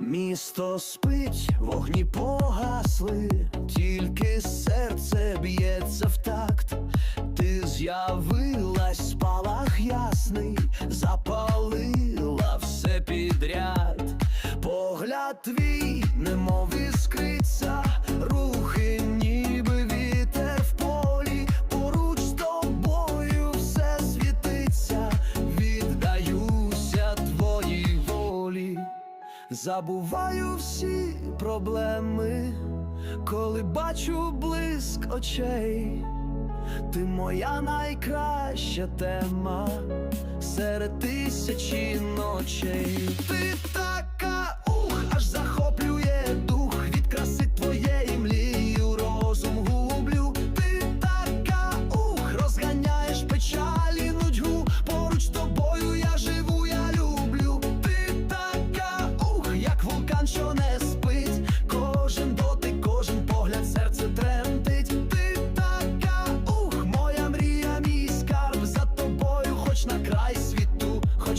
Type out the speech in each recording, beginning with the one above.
місто спить, вогні погасли, тільки серце б'ється в такт, ти з'явилась спалах ясний, запалила все підряд, погляд твій, немов іскриться забуваю всі проблеми, коли бачу блиск очей, ти моя найкраща тема серед тисячі ночей. Ти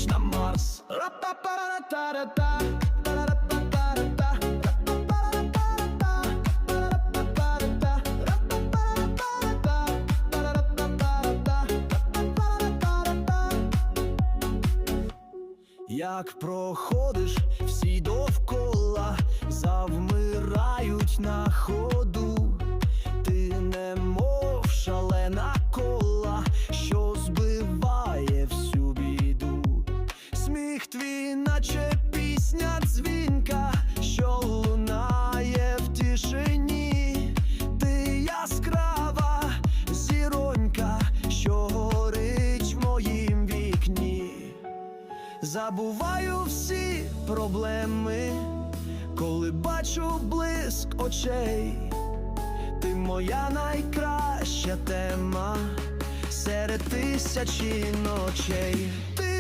ніч на Марс. Ра-та-па-ра-та-ра-та Як проходиш всі довкола, завмирають на ходу. забуваю всі проблеми, коли бачу блиск очей, ти моя найкраща тема серед тисячі ночей. Ти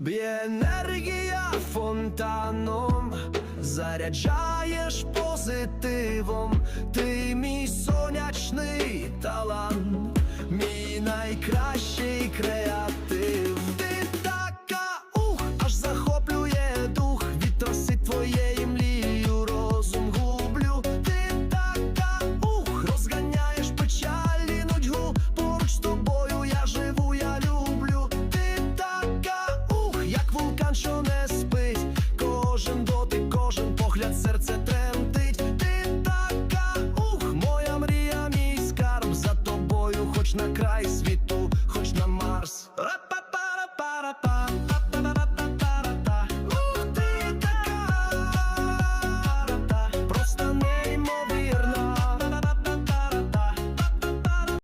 Б'є енергія фонтаном, заряджаєш позитивом, ти мій сонячний талант, мій найкращий. край світу.